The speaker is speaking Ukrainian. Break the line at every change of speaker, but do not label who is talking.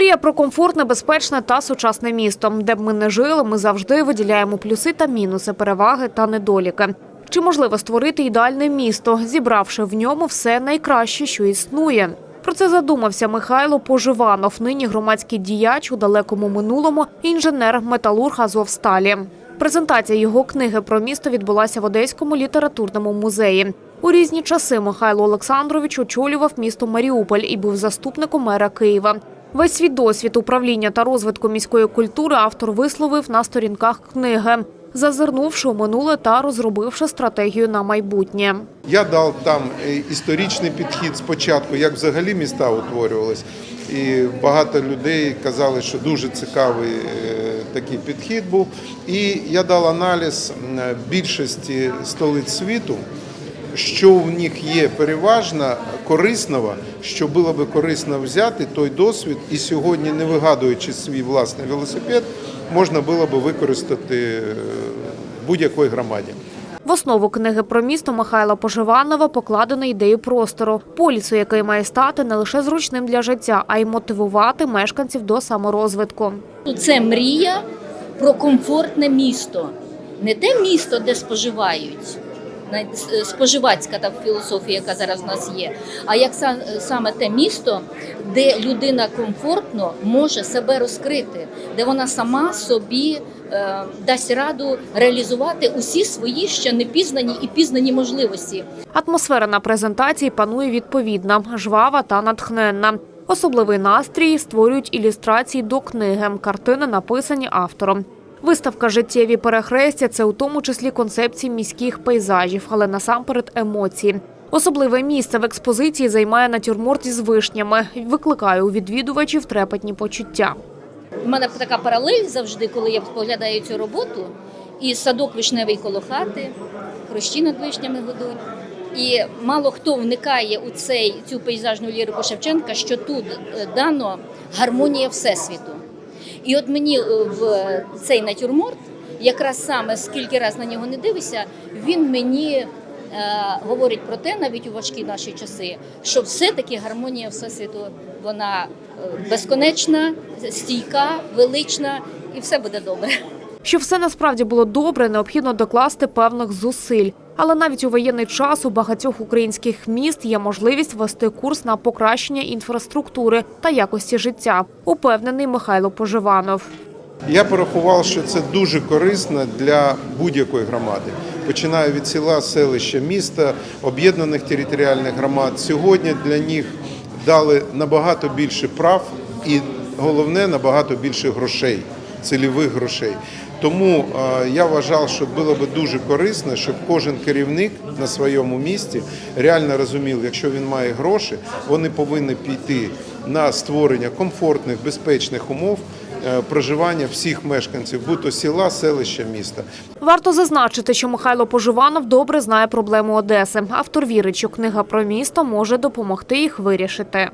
Мрія про комфортне, безпечне та сучасне місто. Де б ми не жили, ми завжди виділяємо плюси та мінуси, переваги та недоліки. Чи можливо створити ідеальне місто, зібравши в ньому все найкраще, що існує? Про це задумався Михайло Поживанов, нині громадський діяч у далекому минулому, інженер металург Азовсталі. Презентація його книги про місто відбулася в Одеському літературному музеї. У різні часи Михайло Олександрович очолював місто Маріуполь і був заступником мера Києва. Весь свій досвід управління та розвитку міської культури автор висловив на сторінках книги, зазирнувши у минуле та розробивши стратегію на майбутнє.
Я дав там е, історичний підхід спочатку, як взагалі міста утворювались. І багато людей казали, що дуже цікавий е, такий підхід був. І я дав аналіз більшості столиць світу, що в них є переважно корисного, що було би корисно взяти той досвід, і сьогодні, не вигадуючи свій власний велосипед, можна було би використати е, будь-якій громаді.
В основу книги про місто Михайла Поживанова покладено ідею простору, полісу, який має стати не лише зручним для життя, а й мотивувати мешканців до саморозвитку.
Це мрія про комфортне місто, не те місто, де споживають. Е, Споживацька та філософія, яка зараз в нас є, а як саме те місто, де людина комфортно може себе розкрити, де вона сама собі е, дасть раду реалізувати усі свої ще не пізнані і пізнані можливості.
Атмосфера на презентації панує відповідна, жвава та натхненна. Особливий настрій створюють ілюстрації до книги. Картини написані автором. Виставка Життєві перехрестя це у тому числі концепції міських пейзажів, але насамперед емоції. Особливе місце в експозиції займає натюрморт із вишнями, викликає у відвідувачів трепетні почуття.
У мене така паралель завжди, коли я споглядаю цю роботу, і садок вишневий коло хати, хрущі над вишнями гудуть. І мало хто вникає у цей цю пейзажну лірику Шевченка, що тут е, дано гармонія всесвіту. І от мені е, в цей натюрморт, якраз саме скільки раз на нього не дивишся, він мені е, говорить про те, навіть у важкі наші часи, що все-таки гармонія всесвіту вона е, безконечна, стійка, велична, і все буде добре.
Щоб все насправді було добре, необхідно докласти певних зусиль. Але навіть у воєнний час у багатьох українських міст є можливість вести курс на покращення інфраструктури та якості життя, упевнений Михайло Поживанов.
Я порахував, що це дуже корисно для будь-якої громади. Починаю від села, селища, міста, об'єднаних територіальних громад. Сьогодні для них дали набагато більше прав і головне набагато більше грошей, цільових грошей. Тому е, я вважав, що було б дуже корисно, щоб кожен керівник на своєму місці реально розумів, якщо він має гроші, вони повинні піти на створення комфортних, безпечних умов е, проживання всіх мешканців, будь то села, селища, міста.
Варто зазначити, що Михайло Поживанов добре знає проблему Одеси. Автор вірить, що книга про місто може допомогти їх вирішити.